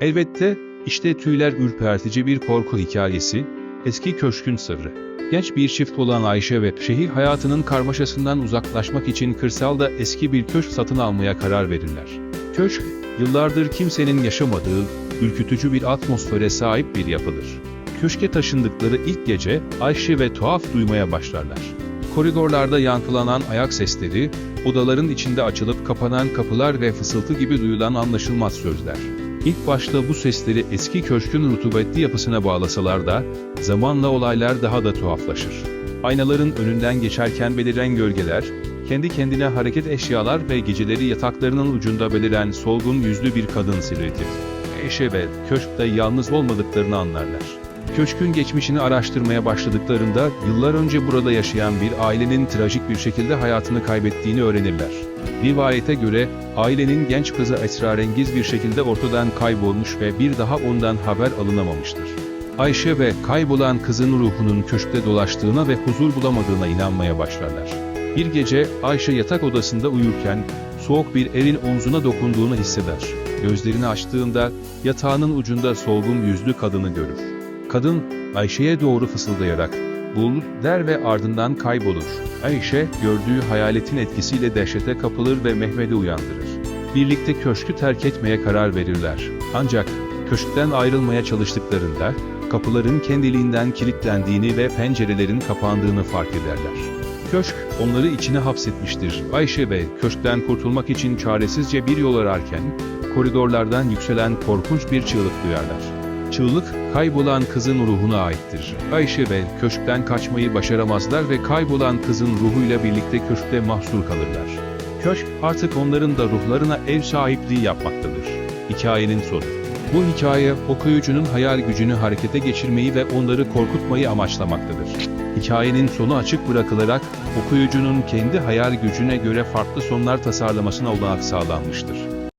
Elbette, işte tüyler ürpertici bir korku hikayesi, eski köşkün sırrı. Genç bir çift olan Ayşe ve şehir hayatının karmaşasından uzaklaşmak için kırsalda eski bir köşk satın almaya karar verirler. Köşk, yıllardır kimsenin yaşamadığı, ürkütücü bir atmosfere sahip bir yapıdır. Köşke taşındıkları ilk gece Ayşe ve tuhaf duymaya başlarlar. Koridorlarda yankılanan ayak sesleri, odaların içinde açılıp kapanan kapılar ve fısıltı gibi duyulan anlaşılmaz sözler. İlk başta bu sesleri eski köşkün rutubetli yapısına bağlasalar da, zamanla olaylar daha da tuhaflaşır. Aynaların önünden geçerken beliren gölgeler, kendi kendine hareket eşyalar ve geceleri yataklarının ucunda beliren solgun yüzlü bir kadın silüeti. Eşe ve köşkte yalnız olmadıklarını anlarlar. Köşkün geçmişini araştırmaya başladıklarında yıllar önce burada yaşayan bir ailenin trajik bir şekilde hayatını kaybettiğini öğrenirler. Rivayete göre ailenin genç kızı esrarengiz bir şekilde ortadan kaybolmuş ve bir daha ondan haber alınamamıştır. Ayşe ve kaybolan kızın ruhunun köşkte dolaştığına ve huzur bulamadığına inanmaya başlarlar. Bir gece Ayşe yatak odasında uyurken soğuk bir elin omzuna dokunduğunu hisseder. Gözlerini açtığında yatağının ucunda solgun yüzlü kadını görür. Kadın Ayşe'ye doğru fısıldayarak bul der ve ardından kaybolur. Ayşe gördüğü hayaletin etkisiyle dehşete kapılır ve Mehmet'i uyandırır. Birlikte köşkü terk etmeye karar verirler. Ancak köşkten ayrılmaya çalıştıklarında kapıların kendiliğinden kilitlendiğini ve pencerelerin kapandığını fark ederler. Köşk onları içine hapsetmiştir. Ayşe ve köşkten kurtulmak için çaresizce bir yol ararken koridorlardan yükselen korkunç bir çığlık duyarlar. Çığlık, kaybolan kızın ruhuna aittir. Ayşe ve köşkten kaçmayı başaramazlar ve kaybolan kızın ruhuyla birlikte köşkte mahsur kalırlar. Köşk, artık onların da ruhlarına ev sahipliği yapmaktadır. Hikayenin sonu. Bu hikaye, okuyucunun hayal gücünü harekete geçirmeyi ve onları korkutmayı amaçlamaktadır. Hikayenin sonu açık bırakılarak, okuyucunun kendi hayal gücüne göre farklı sonlar tasarlamasına olanak sağlanmıştır.